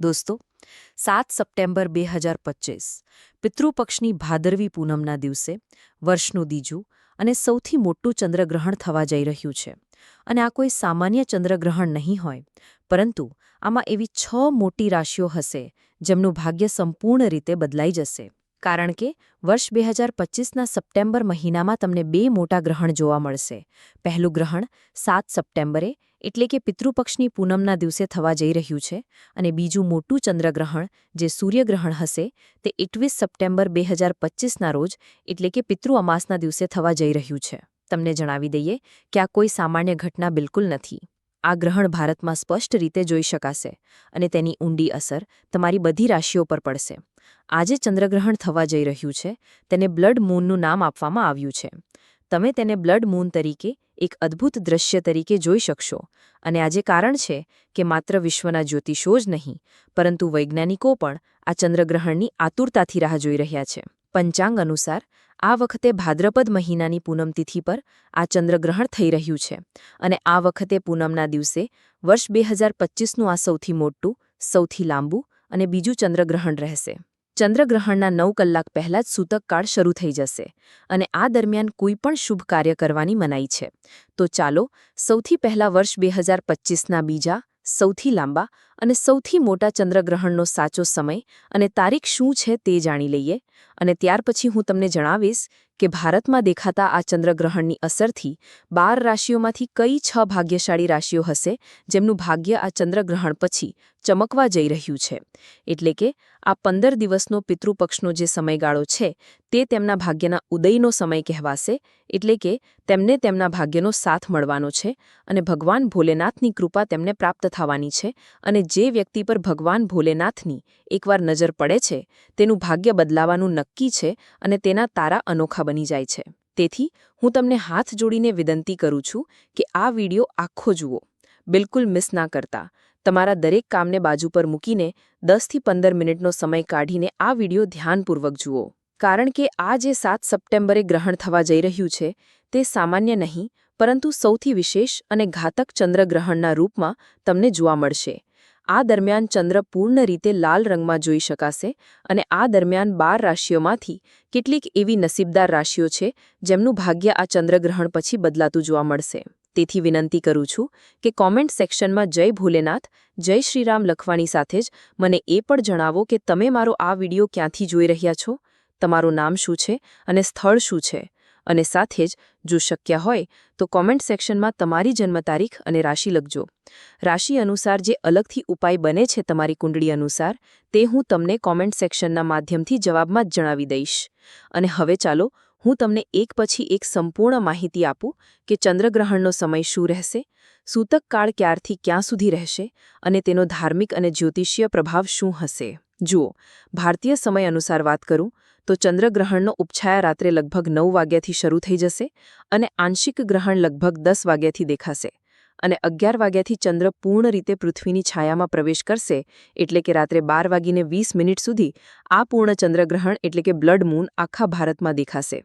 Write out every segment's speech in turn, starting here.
દોસ્તો, સાત સપ્ટેમ્બર બે હજાર પચીસ, પિતૃપક્ષની ભાદરવી પૂનમના દિવસે વર્ષનું બીજું અને સૌથી મોટું ચંદ્રગ્રહણ થવા જઈ રહ્યું છે. અને આ કોઈ સામાન્ય ચંદ્રગ્રહણ નહીં હોય, પરંતુ આમાં એવી છ મોટી રાશિઓ હશે જેમનું ભાગ્ય સંપૂર્ણ રીતે બદલાઈ જશે. કારણ કે વર્ષ બે હજાર પચીસના સપ્ટેમ્બર મહિનામાં તમને બે મોટા ગ્રહણ જોવા મળશે. પહેલું ગ્રહણ સાત સપ્ટેમ્બરે એટલે કે પિતૃપક્ષની પૂનમના દિવસે થવા જઈ રહ્યું છે અને બીજું મોટું ચંદ્રગ્રહણ, જે સૂર્યગ્રહણ હશે, તે એકવીસ સપ્ટેમ્બર બે હજાર પચીસના રોજ, એટલે કે પિતૃ અમાસના દિવસે થવા જઈ રહ્યું છે. તમને જણાવી દઈએ કે આ કોઈ સામાન્ય ઘટના બિલકુલ નથી. આ ગ્રહણ ભારતમાં સ્પષ્ટ રીતે જોઈ શકાશે અને તેની ઊંડી અસર તમારી બધી રાશિઓ પર પડશે. આજે ચંદ્રગ્રહણ થવા જઈ રહ્યું છે, તેને બ્લડ મૂનનું નામ આપવામાં આવ્યું છે. તમે તેને બ્લડ મૂન તરીકે એક અદ્ભુત દ્રશ્ય તરીકે જોઈ શકશો. અને આજે કારણ છે કે માત્ર વિશ્વના જ્યોતિષો જ નહીં, પરંતુ વૈજ્ઞાનિકો પણ આ ચંદ્રગ્રહણની આતુરતાથી રાહ જોઈ રહ્યા છે. પંચાંગ અનુસાર, આ વખતે ભાદ્રપદ મહિનાની પૂનમ તિથિ પર આ ચંદ્રગ્રહણ થઈ રહ્યું છે. અને આ વખતે પૂનમના દિવસે વર્ષ બે હજાર પચીસનું આ સૌથી મોટું, સૌથી લાંબુ અને બીજું ચંદ્રગ્રહણ રહેશે. ચંદ્રગ્રહણના નવ કલાક પહેલાં જ સૂતકકાળ શરૂ થઈ જશે અને આ દરમિયાન કોઈ પણ શુભ કાર્ય કરવાની મનાઈ છે. તો ચાલો, સૌથી પહેલા વર્ષ બે હજાર બીજા, સૌથી લાંબા અને સૌથી મોટા ચંદ્રગ્રહણનો સાચો સમય અને તારીખ શું છે તે જાણી લઈએ અને ત્યાર પછી હું તમને જણાવીશ કે ભારતમાં દેખાતા આ ચંદ્રગ્રહણની અસરથી બાર રાશિઓમાંથી કઈ છ ભાગ્યશાળી રાશિઓ હશે જેમનું ભાગ્ય આ ચંદ્રગ્રહણ પછી ચમકવા જઈ રહ્યું છે. એટલે કે આ પંદર દિવસનો પિતૃપક્ષનો જે સમયગાળો છે તે તેમના ભાગ્યના ઉદયનો સમય કહેવાશે, એટલે કે તેમને તેમના ભાગ્યનો સાથ મળવાનો છે અને ભગવાન ભોલેનાથની કૃપા તેમને પ્રાપ્ત થવાની છે અને જે વ્યક્તિ પર ભગવાન ભોલેનાથની એકવાર નજર પડે છે, તેનું ભાગ્ય બદલાવાનું નક્કી છે અને તેના તારા અનોખા બની જાય છે. તેથી, હું તમને હાથ જોડીને વિનંતી કરું છું કે આ વિડિયો આખો જુઓ. બિલકુલ મિસ ના કરતા. તમારા દરેક કામને બાજુ પર મૂકીને દસથી પંદર મિનિટનો સમય કાઢીને આ વિડિયો ધ્યાનપૂર્વક જુઓ. કારણ કે આ જે સાત સપ્ટેમ્બરે ગ્રહણ થવા જઈ રહ્યું છે, તે સામાન્ય નહીં, પરંતુ સૌથી વિશેષ અને ઘાતક ચંદ્રગ્રહણના રૂપમાં તમને જોવા મળશે. આ દરમિયાન ચંદ્ર પૂર્ણ રીતે લાલ રંગમાં જોઈ શકાશે અને આ દરમિયાન બાર રાશિઓમાંથી કેટલીક એવી નસીબદાર રાશિઓ છે જેમનું ભાગ્ય આ ચંદ્રગ્રહણ પછી બદલાતું જોવા મળશે. તેથી વિનંતી કરું છું કે કોમેન્ટ સેક્શનમાં જય ભોલેનાથ, જય શ્રીરામ લખવાની સાથે જ મને એ પણ જણાવો કે તમે મારો આ વીડિયો ક્યાંથી જોઈ રહ્યા છો? તમારું નામ શું છે અને સ્થળ શું છે? અને સાથે જ જો શક્ય હોય, તો કોમેન્ટ સેક્શનમાં તમારી જન્મ તારીખ અને રાશિ લખજો. રાશિ અનુસાર જે અલગથી ઉપાય બને છે તમારી કુંડળી અનુસાર, તે હું તમને કોમેન્ટ સેક્શનના માધ્યમથી જવાબમાં જ જણાવી દઈશ. અને હવે ચાલો, હું તમને એક પછી એક સંપૂર્ણ માહિતી આપું કે ચંદ્રગ્રહણનો સમય શું રહેશે, સૂતક કાળ ક્યારથી ક્યાં સુધી રહેશે, અને તેનો ધાર્મિક અને જ્યોતિષીય પ્રભાવ શું હશે. જુઓ, ભારતીય સમય અનુસાર વાત કરું, તો ચંદ્રગ્રહણનો ઉપછાયા રાત્રે લગભગ નવ વાગ્યાથી શરૂ થઈ જશે અને આંશિક ગ્રહણ લગભગ દસ વાગ્યાથી દેખાશે અને અગિયાર વાગ્યાથી ચંદ્ર પૂર્ણ રીતે પૃથ્વીની છાયામાં પ્રવેશ કરશે એટલે કે રાત્રે બાર વાગીને વીસ મિનિટ સુધી આ પૂર્ણ ચંદ્રગ્રહણ એટલે કે બ્લડ મૂન આખા ભારતમાં દેખાશે.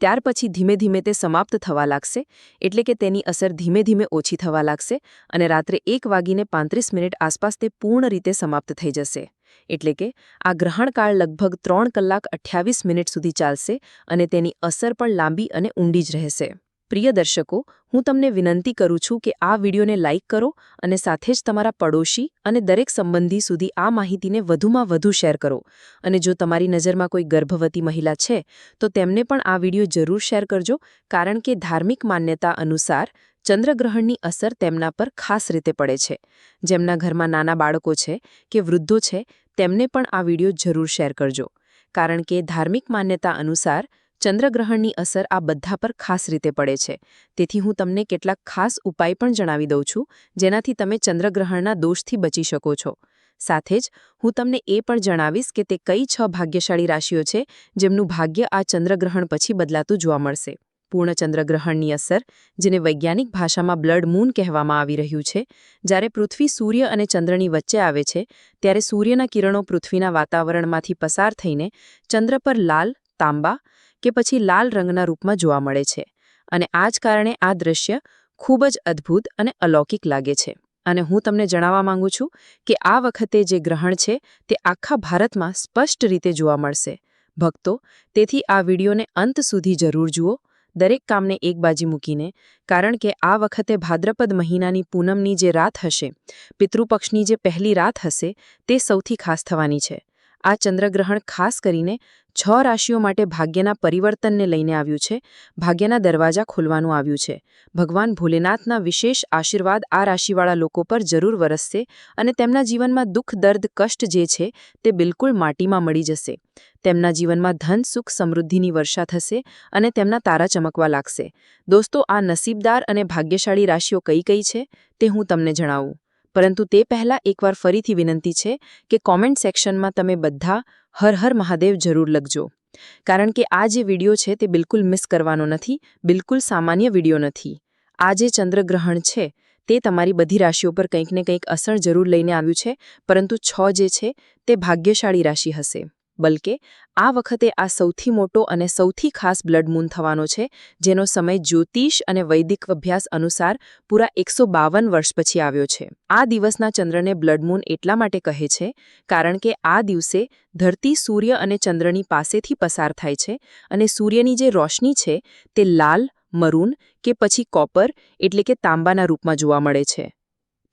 ત્યાર પછી ધીમે ધીમે તે સમાપ્ત થવા લાગશે એટલે કે તેની અસર ધીમે ધીમે ઓછી થવા લાગશે અને રાત્રે એક વાગીને પાંત્રીસ મિનિટ આસપાસ તે પૂર્ણ રીતે સમાપ્ત થઈ જશે. એટલે કે આ ગ્રહણકાળ લગભગ ત્રણ કલાક અઠ્યાવીસ મિનિટ સુધી ચાલશે અને તેની અસર પણ લાંબી અને ઊંડી જ રહેશે. પ્રિય દર્શકો, હું તમને વિનંતી કરું છું કે આ વિડીયોને લાઇક કરો અને સાથે જ તમારા પડોશી અને દરેક સંબંધી સુધી આ માહિતીને વધુમાં વધુ શેર કરો. અને જો તમારી નજરમાં કોઈ ગર્ભવતી મહિલા છે, તો તેમને પણ આ વીડિયો જરૂર શેર કરજો, કારણ કે ધાર્મિક માન્યતા અનુસાર ચંદ્રગ્રહણની અસર તેમના પર ખાસ રીતે પડે છે. જેમના ઘરમાં નાના બાળકો છે કે વૃદ્ધો છે, તેમને પણ આ વીડિયો જરૂર શેર કરજો. કારણ કે ધાર્મિક માન્યતા અનુસાર ચંદ્રગ્રહણની અસર આ બધા પર ખાસ રીતે પડે છે. તેથી હું તમને કેટલાક ખાસ ઉપાય પણ જણાવી દઉં છું, જેનાથી તમે ચંદ્રગ્રહણના દોષથી બચી શકો છો. સાથે જ, હું તમને એ પણ જણાવીશ કે તે કઈ છ ભાગ્યશાળી રાશિઓ છે, જેમનું ભાગ્ય આ ચંદ્રગ્રહણ પછી બદલાતું જોવા મળશે. પૂર્ણ ચંદ્રગ્રહણની અસર, જેને વૈજ્ઞાનિક ભાષામાં બ્લડ મૂન કહેવામાં આવી રહ્યું છે, જ્યારે પૃથ્વી સૂર્ય અને ચંદ્રની વચ્ચે આવે છે, ત્યારે સૂર્યના કિરણો પૃથ્વીના વાતાવરણમાંથી પસાર થઈને ચંદ્ર પર લાલ, તાંબા કે પછી લાલ રંગના રૂપમાં જોવા મળે છે. અને આ જ કારણે આ દ્રશ્ય ખૂબ જ અદ્ભુત અને અલૌકિક લાગે છે. અને હું તમને જણાવવા માંગુ છું કે આ વખતે જે ગ્રહણ છે, તે આખા ભારતમાં સ્પષ્ટ રીતે જોવા મળશે. ભક્તો, તેથી આ વિડીયોને અંત સુધી જરૂર જુઓ. દરેક કામને એક બાજી મૂકીને, કારણ કે આ વખતે ભાદ્રપદ મહિનાની પૂનમની જે રાત હશે, પિતૃપક્ષની જે પહેલી રાત હશે, તે સૌથી ખાસ થવાની છે. આ ચંદ્રગ્રહણ ખાસ કરીને છ રાશિઓ માટે ભાગ્યના પરિવર્તનને લઈને આવ્યું છે. ભાગ્યના દરવાજા ખોલવાનું આવ્યું છે. ભગવાન ભોલેનાથના વિશેષ આશીર્વાદ આ રાશિવાળા લોકો પર જરૂર વરસશે અને તેમના જીવનમાં દુઃખ, દર્દ, કષ્ટ જે છે તે બિલકુલ માટીમાં મળી જશે. તેમના જીવનમાં ધન, સુખ, સમૃદ્ધિની વર્ષા થશે અને તેમના તારા ચમકવા લાગશે. દોસ્તો, આ નસીબદાર અને ભાગ્યશાળી રાશિઓ કઈ કઈ છે તે હું તમને જણાવું. પરંતુ તે પહેલાં એકવાર ફરીથી વિનંતી છે કે કોમેન્ટ સેક્શનમાં તમે બધા હર હર મહાદેવ જરૂર લખજો. કારણ કે આ જે વીડિયો છે તે બિલકુલ મિસ કરવાનો નથી, બિલકુલ સામાન્ય વીડિયો નથી. આ જે ચંદ્રગ્રહણ છે, તે તમારી બધી રાશિઓ પર કંઈક ને કંઈક અસર જરૂર લઈને આવ્યું છે, પરંતુ છ જે છે તે ભાગ્યશાળી રાશિ હશે. બલકે, આ વખતે આ સૌથી મોટો અને સૌથી ખાસ બ્લડ મૂન થવાનો છે, જેનો સમય જ્યોતિષ અને વૈદિક અભ્યાસ અનુસાર પૂરા એકસો વર્ષ પછી આવ્યો છે. આ દિવસના ચંદ્રને બ્લડ મૂન એટલા માટે કહે છે, કારણ કે આ દિવસે ધરતી સૂર્ય અને ચંદ્રની પાસેથી પસાર થાય છે અને સૂર્યની જે રોશની છે તે લાલ, મરૂન કે પછી કોપર એટલે કે તાંબાના રૂપમાં જોવા મળે છે.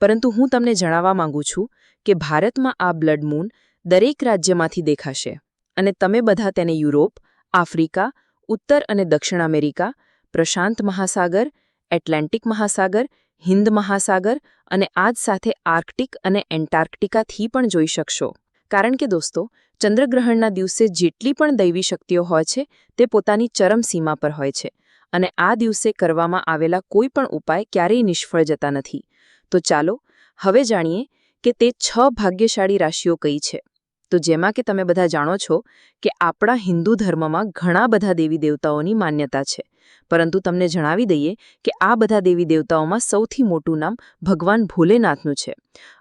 પરંતુ હું તમને જણાવવા માંગુ છું કે ભારતમાં આ બ્લડ મૂન દરેક રાજ્યમાંથી દેખાશે. અને તમે બધા તેને યુરોપ, આફ્રિકા, ઉત્તર અને દક્ષિણ અમેરિકા, પ્રશાંત મહાસાગર, એટલાન્ટિક મહાસાગર હિન્દ મહાસાગર અને આજ સાથે આર્કટિક અને એન્ટાર્કટિકાથી પણ જોઈ શકશો. કારણ કે દોસ્તો, ચંદ્રગ્રહણના દિવસે જેટલી પણ દૈવી શક્તિઓ હોય છે, તે પોતાની ચરમસીમા પર હોય છે. અને આ દિવસે કરવામાં આવેલા કોઈ પણ ઉપાય ક્યારેય નિષ્ફળ જતા નથી. તો ચાલો, હવે જાણીએ કે તે છ ભાગ્યશાળી રાશિઓ કઈ છે. તો જેમાં કે તમે બધા જાણો છો કે આપણા હિન્દુ ધર્મમાં ઘણા બધા દેવી દેવતાઓની માન્યતા છે. પરંતુ તમને જણાવી દઈએ કે આ બધા દેવી દેવતાઓમાં સૌથી મોટું નામ ભગવાન ભોલેનાથનું છે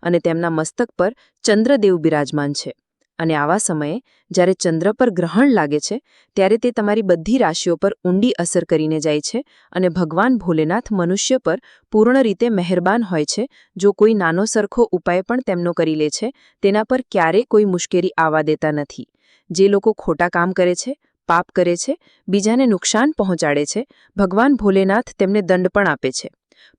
અને તેમના મસ્તક પર ચંદ્રદેવ બિરાજમાન છે. અને આવા સમયે જ્યારે ચંદ્ર પર ગ્રહણ લાગે છે, ત્યારે તે તમારી બધી રાશિઓ પર ઊંડી અસર કરીને જાય છે અને ભગવાન ભોલેનાથ મનુષ્ય પર પૂર્ણ રીતે મહેરબાન હોય છે, જો કોઈ નાનો સરખો ઉપાય પણ તેમનો કરી લે છે, તેના પર ક્યારેય કોઈ મુશ્કેલી આવવા દેતા નથી. જે લોકો ખોટા કામ કરે છે, પાપ કરે છે, બીજાને નુકસાન પહોંચાડે છે, ભગવાન ભોલેનાથ તેમને દંડ પણ આપે છે.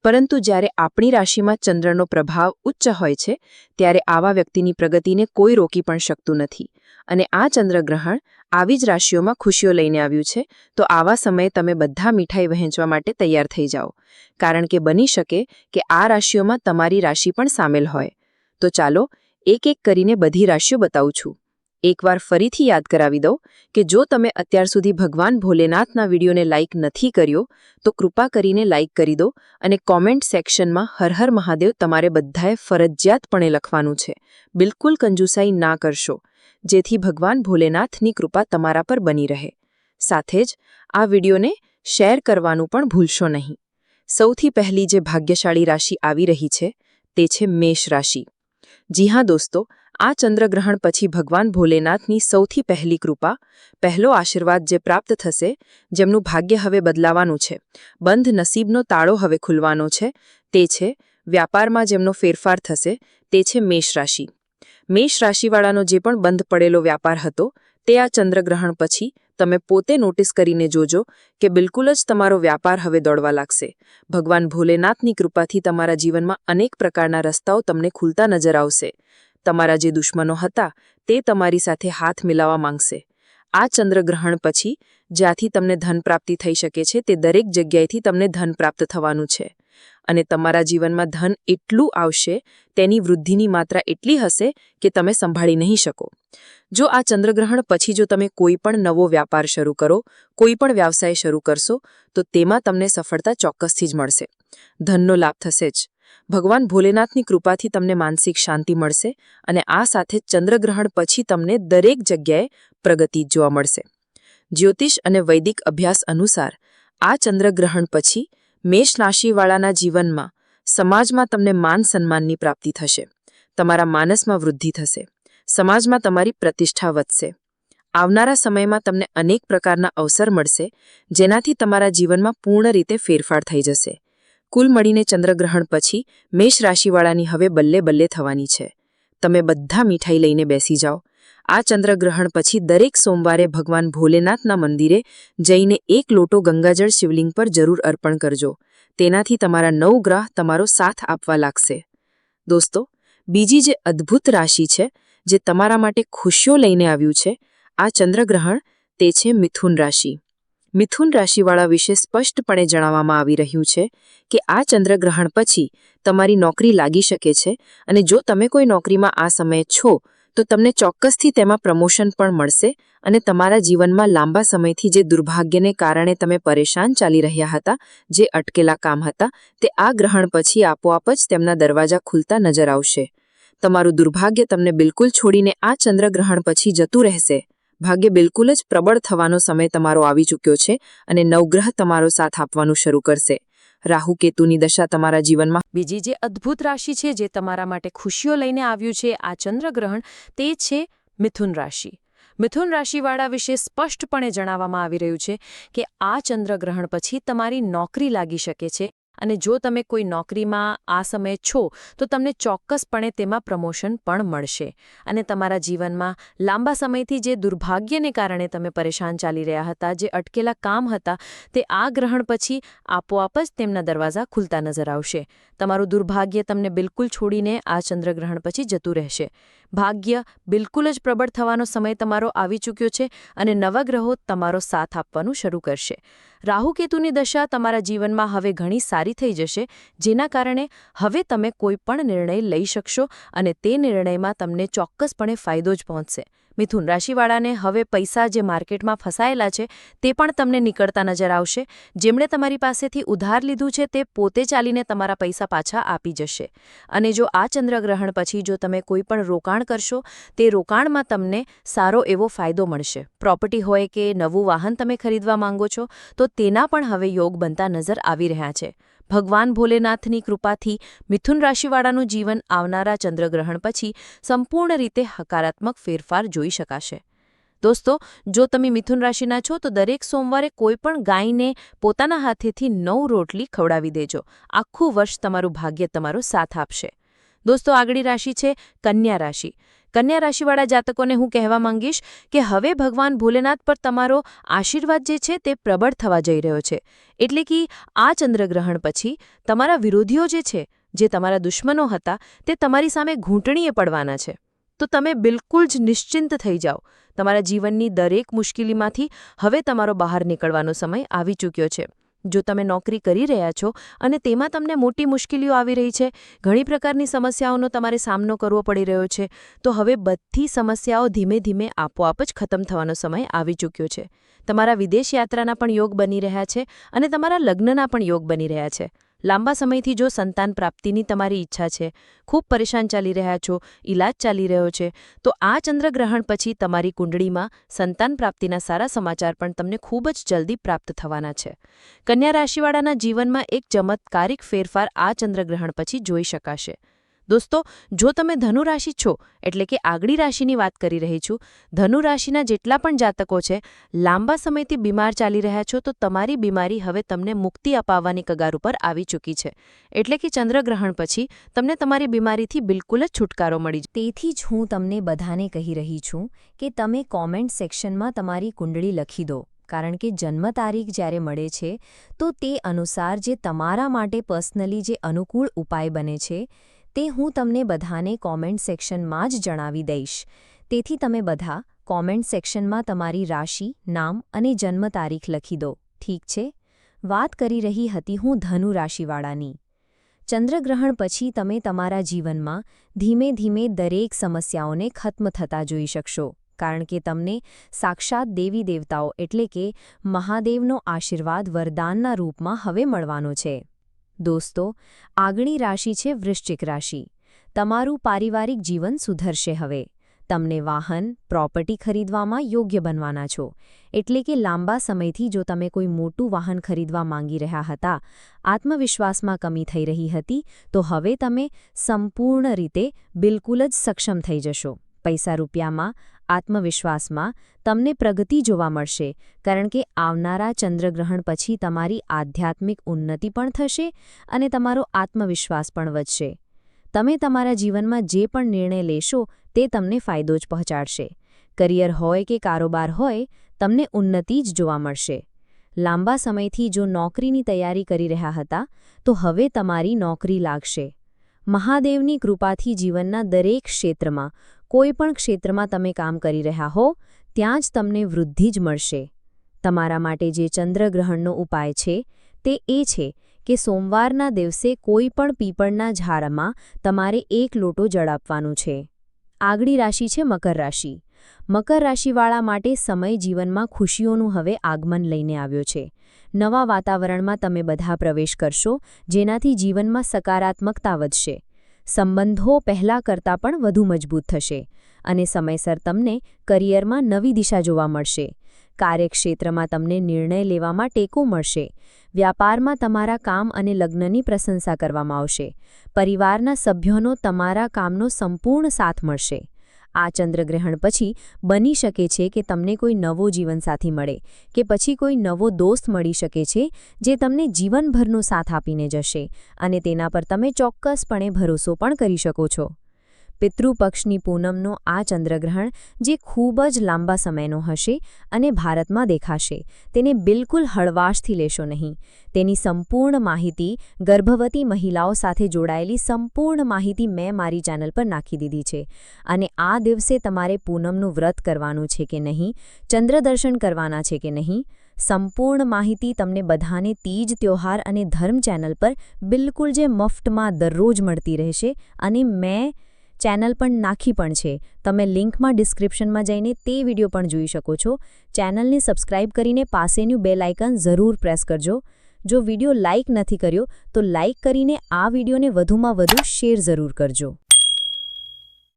પરંતુ જ્યારે આપણી રાશિમાં ચંદ્રનો પ્રભાવ ઉચ્ચ હોય છે, ત્યારે આવા વ્યક્તિની પ્રગતિને કોઈ રોકી પણ શકતું નથી. અને આ ચંદ્રગ્રહણ આવી જ રાશિઓમાં ખુશીઓ લઈને આવ્યું છે, તો આવા સમયે તમે બધા મીઠાઈ વહેંચવા માટે તૈયાર થઈ જાઓ. કારણ કે બની શકે કે આ રાશિઓમાં તમારી રાશિ પણ સામેલ હોય. તો ચાલો એક એક કરીને બધી રાશિઓ બતાવું છું. એકવાર ફરીથી યાદ કરાવી દઉં કે જો તમે અત્યાર સુધી ભગવાન ભોલેનાથના વિડીયોને લાઇક નથી કર્યો, તો કૃપા કરીને લાઇક કરી દો અને કોમેન્ટ સેક્શનમાં હર હર મહાદેવ તમારે બધાએ ફરજિયાતપણે લખવાનું છે. બિલકુલ કંજુસાઈ ના કરશો, જેથી ભગવાન ભોલેનાથની કૃપા તમારા પર બની રહે. સાથે જ આ વિડીયોને શેર કરવાનું પણ ભૂલશો નહીં. સૌથી પહેલી જે ભાગ્યશાળી રાશિ આવી રહી છે, તે છે મેષ રાશિ. જી હા દોસ્તો આ ચંદ્રગ્રહણ પછી ભગવાન ભોલેનાથની સૌથી પહેલી કૃપા, પહેલો આશીર્વાદ જે પ્રાપ્ત થશે, જેમનું ભાગ્ય હવે બદલાવાનું છે. બંધ નસીબનો તાળો હવે ખુલવાનો છે. તે છે, વ્યાપારમાં જેમનો ફેરફાર થશે, તે છે મેષ રાશિ. મેષ રાશિવાળાનો જે પણ બંધ પડેલો વ્યાપાર હતો, તે આ ચંદ્રગ્રહણ પછી તમે પોતે નોટિસ કરીને જોજો કે બિલકુલ જ તમારો વ્યાપાર હવે દોડવા લાગશે. ભગવાન ભોલેનાથની કૃપાથી તમારા જીવનમાં અનેક પ્રકારના રસ્તાઓ તમને ખુલતા નજર આવશે. તમારા જે દુશ્મનો હતા, તે તમારી સાથે હાથ મિલાવવા માંગશે. આ ચંદ્રગ્રહણ પછી, જ્યાંથી તમને ધન પ્રાપ્તિ થઈ શકે છે, તે દરેક જગ્યાએથી તમને ધન પ્રાપ્ત થવાનું છે. અને તમારા જીવનમાં ધન એટલું આવશે, તેની વૃદ્ધિની માત્રા એટલી હશે, કે તમે સંભાળી નહીં શકો. જો આ ચંદ્રગ્રહણ પછી જો તમે કોઈ પણ નવો વ્યાપાર શરૂ કરો, કોઈ પણ વ્યવસાય શરૂ કરશો, તો તેમાં તમને સફળતા ચોક્કસથી જ મળશે. ધનનો લાભ થશે જ. ભગવાન ભોલેનાથની કૃપાથી તમને માનસિક શાંતિ મળશે અને આ સાથે ચંદ્રગ્રહણ પછી તમને દરેક જગ્યાએ પ્રગતિ જોવા મળશે. જ્યોતિષ અને વૈદિક અભ્યાસ અનુસાર આ ચંદ્રગ્રહણ પછી મેષ રાશિવાળાના જીવનમાં સમાજમાં તમને માન સન્માનની પ્રાપ્તિ થશે. તમારા માનસમાં વૃદ્ધિ થશે. સમાજમાં તમારી પ્રતિષ્ઠા વધશે. આવનારા સમયમાં તમને અનેક પ્રકારના અવસર મળશે, જેનાથી તમારા જીવનમાં પૂર્ણ રીતે ફેરફાર થઈ જશે. કુલ મળીને ચંદ્રગ્રહણ પછી મેષ રાશિવાળાની હવે બલ્લે બલ્લે થવાની છે. તમે બધા મીઠાઈ લઈને બેસી જાઓ. આ ચંદ્રગ્રહણ પછી દરેક સોમવારે ભગવાન ભોલેનાથના મંદિરે જઈને એક લોટો ગંગાજળ શિવલિંગ પર જરૂર અર્પણ કરજો. તેનાથી તમારા નવ ગ્રહ તમારો સાથ આપવા લાગશે. દોસ્તો, બીજી જે અદ્ભુત રાશિ છે, જે તમારા માટે ખુશીઓ લઈને આવ્યું છે, આ ચંદ્રગ્રહણ તે છે મિથુન રાશિ. મિથુન રાશિવાળા વિશે સ્પષ્ટપણે જણાવવામાં આવી રહ્યું છે કે આ ચંદ્રગ્રહણ પછી તમારી નોકરી લાગી શકે છે અને જો તમે કોઈ નોકરીમાં આ સમયે છો, તો તમને ચોક્કસથી તેમાં પ્રમોશન પણ મળશે અને તમારા જીવનમાં લાંબા સમયથી જે દુર્ભાગ્યને કારણે તમે પરેશાન ચાલી રહ્યા હતા, જે અટકેલા કામ હતા, તે આ ગ્રહણ પછી આપોઆપ જ તેમના દરવાજા ખુલતા નજર આવશે. તમારું દુર્ભાગ્ય તમને બિલકુલ છોડીને આ ચંદ્રગ્રહણ પછી જતું રહેશે. ભાગ્ય બિલકુલ જ પ્રબળ થવાનો સમય તમારો આવી ચૂક્યો છે અને નવગ્રહ તમારો સાથ આપવાનું શરૂ કરશે. રાહુ કેતુની દશા તમારા જીવનમાં બીજી જે અદ્ભુત રાશિ છે જે તમારા માટે ખુશીઓ લઈને આવ્યું છે, આ ચંદ્રગ્રહણ તે છે મિથુન રાશિ. મિથુન રાશિવાળા વિશે સ્પષ્ટપણે જણાવવામાં આવી રહ્યું છે કે આ ચંદ્રગ્રહણ પછી તમારી નોકરી લાગી શકે છે અને જો તમે કોઈ નોકરીમાં આ સમયે છો, તો તમને ચોક્કસપણે તેમાં પ્રમોશન પણ મળશે. અને તમારા જીવનમાં લાંબા સમયથી જે દુર્ભાગ્યને કારણે તમે પરેશાન ચાલી રહ્યા હતા, જે અટકેલા કામ હતા, તે આ ગ્રહણ પછી આપોઆપ જ તેમના દરવાજા ખુલતા નજર આવશે. તમારું દુર્ભાગ્ય તમને બિલકુલ છોડીને આ ચંદ્રગ્રહણ પછી જતું રહેશે. ભાગ્ય બિલકુલ જ પ્રબળ થવાનો સમય તમારો આવી ચૂક્યો છે અને નવા ગ્રહો તમારો સાથ આપવાનું શરૂ કરશે. રાહુકેતુની દશા તમારા જીવનમાં હવે ઘણી સારી થઈ જશે, જેના કારણે હવે તમે કોઈ પણ નિર્ણય લઈ શકશો અને તે નિર્ણયમાં તમને ચોક્કસપણે ફાયદો જ પહોંચશે. મિથુન રાશિવાળાને હવે પૈસા જે માર્કેટમાં ફસાયેલા છે, તે પણ તમને નીકળતા નજર આવશે. જેમણે તમારી પાસેથી ઉધાર લીધું છે, તે પોતે ચાલીને તમારા પૈસા પાછા આપી જશે. અને જો આ ચંદ્રગ્રહણ પછી જો તમે કોઈ પણ રોકાણ કરશો, તે રોકાણમાં તમને સારો એવો ફાયદો મળશે. પ્રોપર્ટી હોય કે નવું વાહન તમે ખરીદવા માંગો છો, તો તેના પણ હવે યોગ બનતા નજર આવી રહ્યા છે. ભગવાન ભોલેનાથની કૃપાથી મિથુન રાશિવાળાનું જીવન આવનારા ચંદ્રગ્રહણ પછી સંપૂર્ણ રીતે હકારાત્મક ફેરફાર જોઈ શકાશે. દોસ્તો, જો તમે મિથુન રાશિના છો, તો દરેક સોમવારે કોઈ પણ ગાયને પોતાના હાથેથી નવ રોટલી ખવડાવી દેજો. આખું વર્ષ તમારું ભાગ્ય તમારો સાથ આપશે. દોસ્તો, આગળી રાશિ છે કન્યા રાશિ. કન્યા રાશિવાળા જાતકોને હું કહેવા માંગીશ કે હવે ભગવાન ભોલેનાથ પર તમારો આશીર્વાદ જે છે તે પ્રબળ થવા જઈ રહ્યો છે. એટલે કે આ ચંદ્રગ્રહણ પછી તમારા વિરોધીઓ જે છે, જે તમારા દુશ્મનો હતા, તે તમારી સામે ઘૂંટણીએ પડવાના છે. તો તમે બિલકુલ જ નિશ્ચિંત થઈ જાઓ. તમારા જીવનની દરેક મુશ્કેલીમાંથી હવે તમારો બહાર નીકળવાનો સમય આવી ચૂક્યો છે. જો તમે નોકરી કરી રહ્યા છો અને તેમાં તમને મોટી મુશ્કેલીઓ આવી રહી છે, ઘણી પ્રકારની સમસ્યાઓનો તમારે સામનો કરવો પડી રહ્યો છે, તો હવે બધી સમસ્યાઓ ધીમે ધીમે આપોઆપ જ ખતમ થવાનો સમય આવી ચૂક્યો છે. તમારા વિદેશ યાત્રાના પણ યોગ બની રહ્યા છે અને તમારા લગ્નના પણ યોગ બની રહ્યા છે. લાંબા સમયથી જો સંતાન પ્રાપ્તિની તમારી ઈચ્છા છે, ખૂબ પરેશાન ચાલી રહ્યા છો, ઈલાજ ચાલી રહ્યો છે, તો આ ચંદ્રગ્રહણ પછી તમારી કુંડળીમાં સંતાન પ્રાપ્તિના સારા સમાચાર પણ તમને ખૂબ જ જલ્દી પ્રાપ્ત થવાના છે. કન્યા રાશિવાળાના જીવનમાં એક ચમત્કારિક ફેરફાર આ ચંદ્રગ્રહણ પછી જોઈ શકાશે. દોસ્તો, જો તમે ધનુ રાશિ છો, એટલે કે આગળી રાશિની વાત કરી રહી છું ધનુ રાશિના જેટલા પણ જાતકો છે, લાંબા સમયથી બીમાર ચાલી રહ્યા છો, તો તમારી બીમારી હવે તમને મુક્તિ અપાવવાની કગાર ઉપર આવી ચૂકી છે. એટલે કે ચંદ્રગ્રહણ પછી તમને તમારી બીમારીથી બિલકુલ જ છુટકારો મળી તેથી જ હું તમને બધાને કહી રહી છું કે તમે કોમેન્ટ સેક્શનમાં તમારી કુંડળી લખી દો. કારણ કે જન્મ તારીખ જ્યારે મળે છે, તો તે અનુસાર જે તમારા માટે પર્સનલી જે અનુકૂળ ઉપાય બને છે તે હું તમને બધાને કોમેન્ટ સેક્શનમાં જ જણાવી દઈશ. તેથી તમે બધા કોમેન્ટ સેક્શનમાં તમારી રાશિ, નામ અને જન્મ તારીખ લખી દો. ઠીક છે? વાત કરી રહી હતી હું ધનુ રાશિવાળાની. ચંદ્રગ્રહણ પછી તમે તમારા જીવનમાં ધીમે ધીમે દરેક સમસ્યાઓને ખત્મ થતા જોઈ શકશો. કારણ કે તમને સાક્ષાત દેવી દેવતાઓ એટલે કે મહાદેવનો આશીર્વાદ વરદાનના રૂપમાં હવે મળવાનો છે. દોસ્તો, આગણી રાશિ છે વૃશ્ચિક રાશિ. તમારું પારિવારિક જીવન સુધરશે હવે. તમને વાહન, પ્રોપર્ટી ખરીદવામાં યોગ્ય બનવાના છો. એટલે કે લાંબા સમયથી જો તમે કોઈ મોટું વાહન ખરીદવા માંગી રહ્યા હતા, આત્મવિશ્વાસમાં કમી થઈ રહી હતી, તો હવે તમે સંપૂર્ણ રીતે બિલકુલ જ સક્ષમ થઈ જશો. પૈસા રૂપિયામાં, આત્મવિશ્વાસમાં તમને પ્રગતિ જોવા મળશે, કારણ કે આવનારા ચંદ્રગ્રહણ પછી તમારી આધ્યાત્મિક ઉન્નતિ પણ થશે અને તમારો આત્મવિશ્વાસ પણ વધશે. તમે તમારા જીવનમાં જે પણ નિર્ણય લેશો તે તમને ફાયદો જ પહોંચાડશે. કરિયર હોય કે કારોબાર હોય, તમને ઉન્નતિ જ જોવા મળશે. લાંબા સમયથી જો નોકરીની તૈયારી કરી રહ્યા હતા, તો હવે તમારી નોકરી લાગશે. મહાદેવની કૃપાથી જીવનના દરેક ક્ષેત્રમાં કોઈ પણ ક્ષેત્રમાં તમે કામ કરી રહ્યા હો, ત્યાં જ તમને વૃદ્ધિ જ મળશે. તમારા માટે જે ચંદ્રગ્રહણનો ઉપાય છે, તે એ છે કે સોમવારના દિવસે કોઈ પણ પીપળના ઝાડમાં તમારે એક લોટો જળ આપવાનું છે. આગળી રાશિ છે મકર રાશિ. મકર રાશિવાળા માટે સમય જીવનમાં ખુશીઓનું હવે આગમન લઈને આવ્યો છે. નવા વાતાવરણમાં તમે બધા પ્રવેશ કરશો, જેનાથી જીવનમાં સકારાત્મકતા વધશે. સંબંધો પહેલાં કરતાં પણ વધુ મજબૂત થશે અને સમયસર તમને કરિયરમાં નવી દિશા જોવા મળશે. કાર્યક્ષેત્રમાં તમને નિર્ણય લેવામાં ટેકો મળશે. વ્યાપારમાં તમારા કામ અને લગ્નની પ્રશંસા કરવામાં આવશે. પરિવારના સભ્યોનો તમારા કામનો સંપૂર્ણ સાથ મળશે. આ ચંદ્રગ્રહણ પછી બની શકે છે કે તમને કોઈ નવો જીવનસાથી મળે, કે પછી કોઈ નવો દોસ્ત મળી શકે છે, જે તમને જીવનભરનો સાથ આપીને જશે અને તેના પર તમે ચોક્કસપણે ભરોસો પણ કરી શકો છો. પિતૃપક્ષની પૂનમનો આ ચંદ્રગ્રહણ, જે ખૂબ જ લાંબા સમયનો હશે અને ભારતમાં દેખાશે, તેને બિલકુલ હળવાશથી લેશો નહીં. તેની સંપૂર્ણ માહિતી ગર્ભવતી મહિલાઓ સાથે જોડાયેલી સંપૂર્ણ માહિતી મેં મારી ચેનલ પર નાખી દીધી છે. અને આ દિવસે તમારે પૂનમનું વ્રત કરવાનું છે કે નહીં, ચંદ્રદર્શન કરવાના છે કે નહીં, સંપૂર્ણ માહિતી તમને બધાને તીજ ત્યોહાર અને ધર્મ ચેનલ પર બિલકુલ જે મફ્ટમાં દરરોજ મળતી રહેશે અને મેં ચેનલ પણ નાખી પણ છે. તમે લિંકમાં ડિસ્ક્રિપ્શનમાં જઈને તે વીડિયો પણ જોઈ શકો છો. ચેનલને સબસ્ક્રાઇબ કરીને પાસેનું બેલ આઇકન જરૂર પ્રેસ કરજો. જો વીડિયો લાઇક નથી કર્યો, તો લાઇક કરીને આ વિડીયોને વધુમાં વધુ શેર જરૂર કરજો.